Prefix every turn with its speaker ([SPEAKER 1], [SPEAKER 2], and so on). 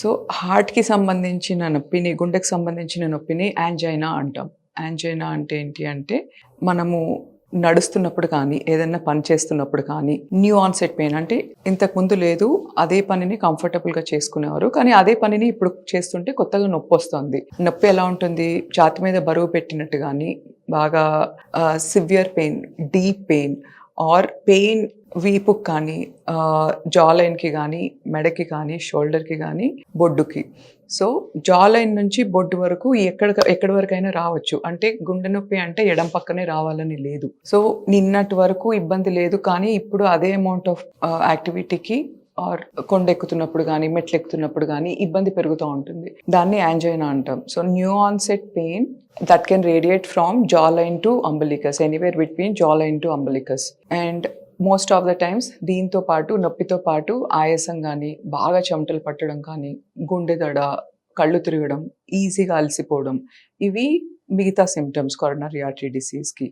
[SPEAKER 1] So హార్ట్కి సంబంధించిన నొప్పిని గుండెకి సంబంధించిన నొప్పిని యాంజైనా అంటాం. యాంజైనా అంటే ఏంటి అంటే మనము నడుస్తున్నప్పుడు కానీ ఏదైనా పని చేస్తున్నప్పుడు కానీ న్యూ ఆన్సెట్ పెయిన్ అంటే ఇంతకుముందు లేదు అదే పనిని కంఫర్టబుల్గా చేసుకునేవారు. కానీ అదే పనిని ఇప్పుడు చేస్తుంటే కొత్తగా నొప్పి వస్తుంది. నొప్పి ఎలా ఉంటుంది? ఛాతి మీద బరువు పెట్టినట్టు కానీ బాగా severe pain deep pain or pain వీపుకి కానీ జా లైన్కి కానీ మెడకి కానీ షోల్డర్కి కానీ బొడ్డుకి. సో జా లైన్ నుంచి బొడ్డు వరకు ఎక్కడ ఎక్కడి వరకైనా రావచ్చు. అంటే గుండె నొప్పి అంటే ఎడం పక్కనే రావాలని లేదు. సో నిన్నటి వరకు ఇబ్బంది లేదు. కానీ ఇప్పుడు అదే అమౌంట్ ఆఫ్ యాక్టివిటీకి ఆర్ కొండ ఎక్కుతున్నప్పుడు కానీ మెట్లు ఎక్కుతున్నప్పుడు కానీ ఇబ్బంది పెరుగుతూ ఉంటుంది. దాన్ని యాంజైనా అంటాం. So new onset pain that can radiate from jaw line to umbilicus anywhere between jaw line to umbilicus and most of the times దీంతో పాటు నొప్పితో పాటు ఆయాసం కానీ బాగా చెమటలు పట్టడం కానీ గుండె దడ కళ్ళు తిరగడం ఈజీగా అలసిపోవడం ఇవి మిగతా సిమ్టమ్స్ కొరనరీ ఆర్టరీ డిసీజ్కి